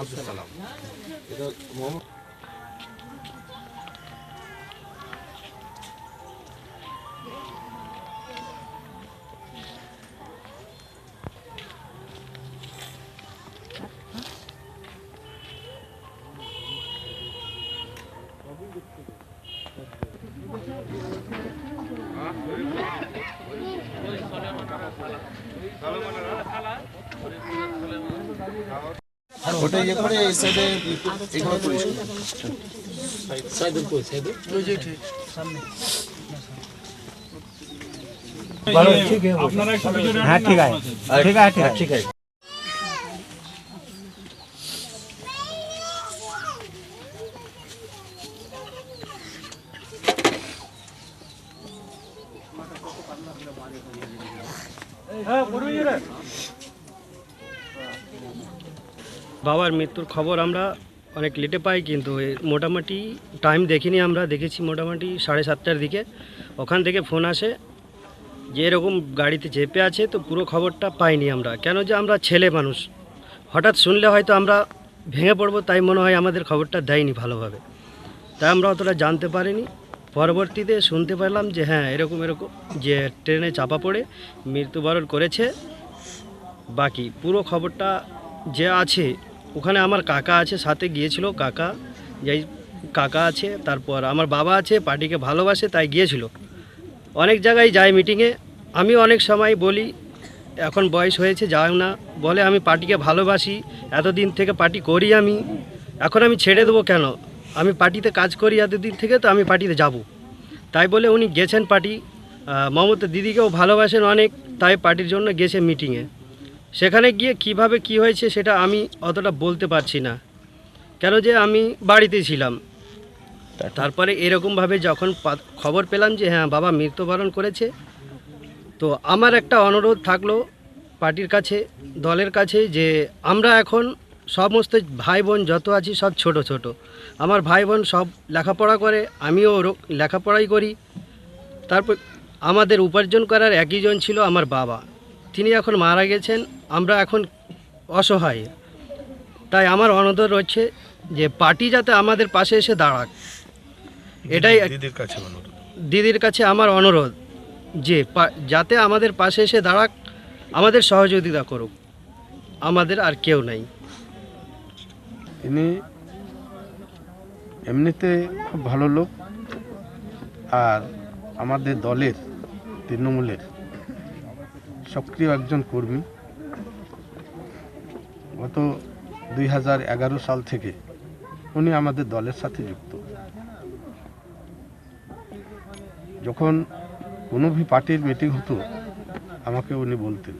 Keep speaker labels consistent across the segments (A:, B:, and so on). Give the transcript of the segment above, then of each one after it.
A: আব্দুল সালাম। এটা মোহাম্মদ ওটা ইয়ে করে এই সাইডে করিস
B: হ্যাঁ ঠিক আছে। ঠিক আছে। ঠিক আছে। ঠিক আছে।
C: বাবার মৃত্যুর খবর আমরা অনেক লেটে পাই, কিন্তু মোটামুটি টাইম দেখিনি আমরা, দেখেছি মোটামুটি সাড়ে সাতটার দিকে। ওখান থেকে ফোন আসে, যে এরকম গাড়িতে চেপে আছে, তো পুরো খবরটা পাইনি আমরা। কেন যে আমরা ছেলে মানুষ। হঠাৎ শুনলে হয়তো আমরা ভেঙে পড়ব, তাই মনে হয় আমাদের খবরটা দেয়নি ভালোভাবে। তাই আমরা অতটা জানতে পারিনি। পরবর্তীতে শুনতে পেলাম যে হ্যাঁ এরকম এরকম যে ট্রেনে চাপা পড়ে মৃত্যুবরণ করেছে। বাকি পুরো খবরটা যে আছে, ওখানে আমার কাকা আছে, সাথে গিয়েছিল কাকা। যাই কাকা আছে, তারপর আমার বাবা আছে, পার্টিকে ভালোবাসে, তাই গিয়েছিল। অনেক জায়গায় যায় মিটিংয়ে। আমি অনেক সময় বলি, এখন বয়স হয়েছে, যাও না। বলে আমি পার্টিকে ভালোবাসি, এতদিন থেকে পার্টি করি আমি। এখন আমি ছেড়ে দেবো কেন? আমি পার্টিতে কাজ করি এতদিন থেকে, তো আমি পার্টিতে যাব। তাই বলে উনি গেছেন পার্টি। মমতা দিদিকেও ভালোবাসেন অনেক, তাই পার্টির জন্য গেছে মিটিংয়ে। সেখানে গিয়ে কীভাবে কি হয়েছে সেটা আমি অতটা বলতে পারছি না। কেন যে আমি বাড়িতে ছিলাম। তারপরে এরকমভাবে যখন খবর পেলাম যে হ্যাঁ বাবা মৃত্যুবরণ করেছে, তো আমার একটা অনুরোধ থাকল পার্টির কাছে, দলের কাছে, যে আমরা এখন সমস্ত ভাই বোন যত আছি সব ছোট ছোট। আমার ভাই বোন সব লেখাপড়া করে আমিও লেখাপড়াই করি। তারপর আমাদের উপার্জন করার একই জন ছিল আমার বাবা। তিনি এখন মারা গেছেন আমরা এখন অসহায়। তাই আমার অনুরোধ হচ্ছে যে পার্টি যাতে আমাদের পাশে এসে দাঁড়াক। এটাই
A: দিদির কাছে অনুরোধ।
C: দিদির কাছে আমার অনুরোধ যে পা- যাতে আমাদের পাশে এসে দাঁড়াক আমাদের সহযোগিতা করুক। আমাদের আর কেউ নাই।
D: তিনি এমনিতে খুব ভালো লোক আর আমাদের দলের, তৃণমূলের সক্রিয় একজন কর্মী। গত দুই হাজার এগারো সাল থেকে উনি আমাদের দলের সাথে যুক্ত। যখন কোনো ভি পার্টির মিটিং হতো, আমাকে উনি বলতেন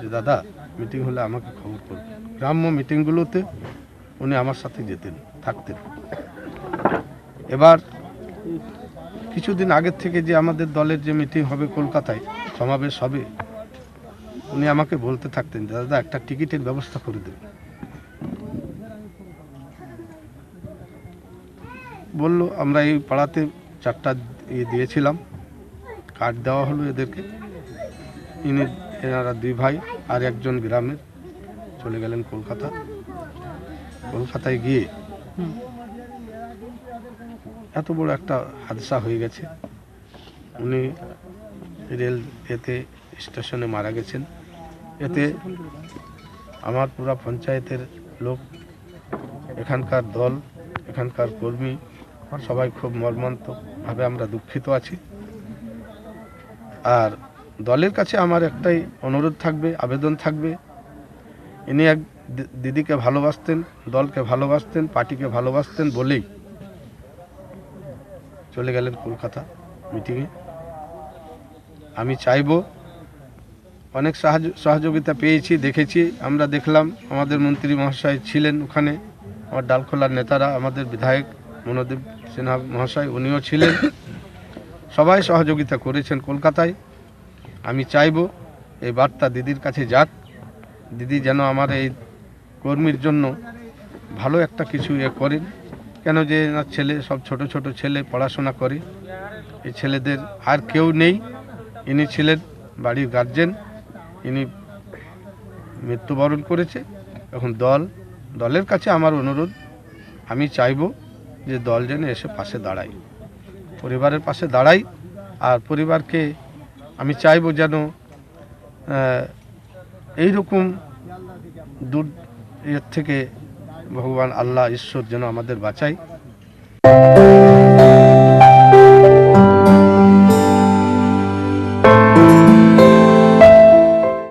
D: যে, দাদা, মিটিং হলে আমাকে খবর করুন গ্রাম্য মিটিংগুলোতে উনি আমার সাথে যেতেন, থাকতেন। এবার কিছুদিন আগের থেকে যে আমাদের দলের যে মিটিং হবে কলকাতায়, সমাবেশ হবে, উনি আমাকে বলতে থাকতেন, দাদা, একটা টিকিটের ব্যবস্থা করে দেবেন বলল, আমরা এই পাড়াতে চারটা ইয়ে দিয়েছিলাম, কার্ড দেওয়া হলো এদেরকে। ইনি, এনারা দুই ভাই আর একজন গ্রামের, চলে গেলেন কলকাতা। কলকাতায় গিয়ে এত বড় একটা হাদসা হয়ে গেছে। উনি রেল এতে স্টেশনে মারা গেছেন। এতে আমার পুরা পঞ্চায়েতের লোক এখানকার দল এখানকার কর্মী সবাই খুব মর্মান্তভাবে আমরা দুঃখিত আছি। আর দলের কাছে আমার একটাই অনুরোধ থাকবে আবেদন থাকবে। ইনি এক দিদিকে ভালোবাসতেন, দলকে ভালোবাসতেন, পার্টিকে ভালোবাসতেন বলেই চলে গেলেন কলকাতা মিটিংয়ে। আমি চাইব অনেক সাহায্য, সহযোগিতা পেয়েছি, দেখেছি, আমরা দেখলাম আমাদের মন্ত্রী মহাশয় ছিলেন ওখানে, আমার ডালখোলার নেতারা, আমাদের বিধায়ক মনোদেব সিনহা মহাশয়, উনিও ছিলেন। সবাই সহযোগিতা করেছেন কলকাতায়। আমি চাইব এই বার্তা দিদির কাছে যাক। দিদি যেন আমার এই কর্মীর জন্য ভালো একটা কিছু ইয়ে করেন। কেন যে না ছেলে, সব ছোট ছোট ছেলে পড়াশোনা করে। এই ছেলেদের আর কেউ নেই। ইনি ছিলেন বাড়ির গার্জেন ইনি মৃত্যুবরণ করেছে। এখন দল, দলের কাছে আমার অনুরোধ, আমি চাইব যে দল যেন এসে পাশে দাঁড়াই পরিবারের পাশে দাঁড়াই। আর পরিবারকে আমি চাইব যেন এইরকম দূর এর থেকে ভগবান আল্লাহ ঈশ্বর যেন আমাদের বাঁচায়।